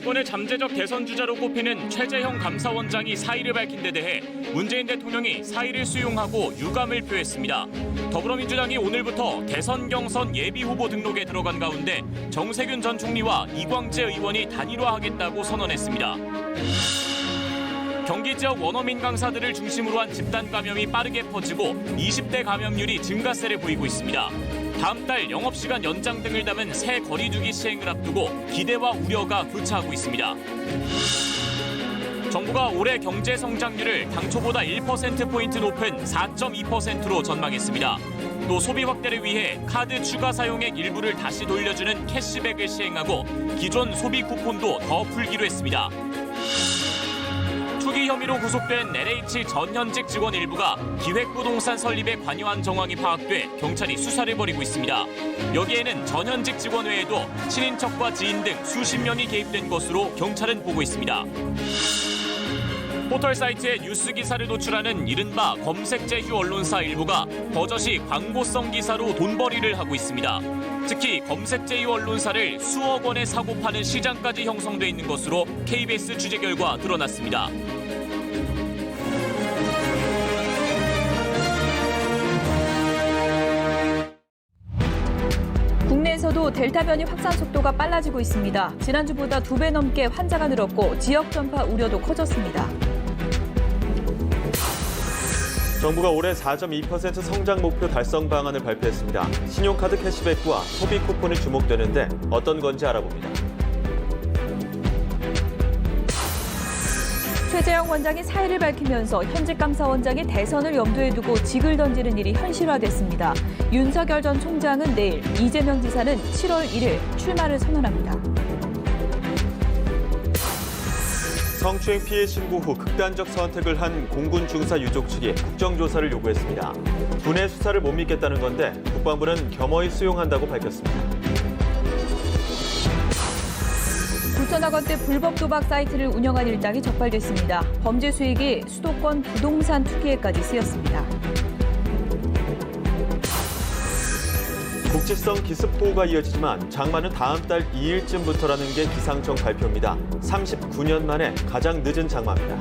정권의 잠재적 대선 주자로 꼽히는 최재형 감사원장이 사의를 밝힌 데 대해 문재인 대통령이 사의를 수용하고 유감을 표했습니다. 더불어민주당이 오늘부터 대선 경선 예비 후보 등록에 들어간 가운데 정세균 전 총리와 이광재 의원이 단일화하겠다고 선언했습니다. 경기 지역 원어민 강사들을 중심으로 한 집단 감염이 빠르게 퍼지고 20대 감염률이 증가세를 보이고 있습니다. 다음 달 영업시간 연장 등을 담은 새 거리두기 시행을 앞두고 기대와 우려가 교차하고 있습니다. 정부가 올해 경제 성장률을 당초보다 1%포인트 높은 4.2%로 전망했습니다. 또 소비 확대를 위해 카드 추가 사용액 일부를 다시 돌려주는 캐시백을 시행하고 기존 소비 쿠폰도 더 풀기로 했습니다. 투기 혐의로 구속된 LH 전현직 직원 일부가 기획부동산 설립에 관여한 정황이 파악돼 경찰이 수사를 벌이고 있습니다. 여기에는 전현직 직원 외에도 친인척과 지인 등 수십 명이 개입된 것으로 경찰은 보고 있습니다. 포털 사이트에 뉴스 기사를 노출하는 이른바 검색 제휴 언론사 일부가 버젓이 광고성 기사로 돈벌이를 하고 있습니다. 특히 검색 제휴 언론사를 수억 원에 사고 파는 시장까지 형성돼 있는 것으로 KBS 취재 결과 드러났습니다. 국내에서도 델타 변이 확산 속도가 빨라지고 있습니다. 지난주보다 두 배 넘게 환자가 늘었고 지역 전파 우려도 커졌습니다. 정부가 올해 4.2% 성장 목표 달성 방안을 발표했습니다. 신용카드 캐시백과 소비 쿠폰이 주목되는데 어떤 건지 알아봅니다. 최재형 원장이 사의를 밝히면서 현직 감사원장이 대선을 염두에 두고 직을 던지는 일이 현실화됐습니다. 윤석열 전 총장은 내일, 이재명 지사는 7월 1일 출마를 선언합니다. 성추행 피해 신고 후 극단적 선택을 한 공군 중사 유족 측이 국정조사를 요구했습니다. 군의 수사를 못 믿겠다는 건데 국방부는 겸허히 수용한다고 밝혔습니다. 9천억 원대 불법 도박 사이트를 운영한 일당이 적발됐습니다. 범죄 수익이 수도권 부동산 투기에까지 쓰였습니다. 국지성 기습 보호가 이어지지만 장마는 다음 달 2일쯤부터라는 게 기상청 발표입니다. 39년 만에 가장 늦은 장마입니다.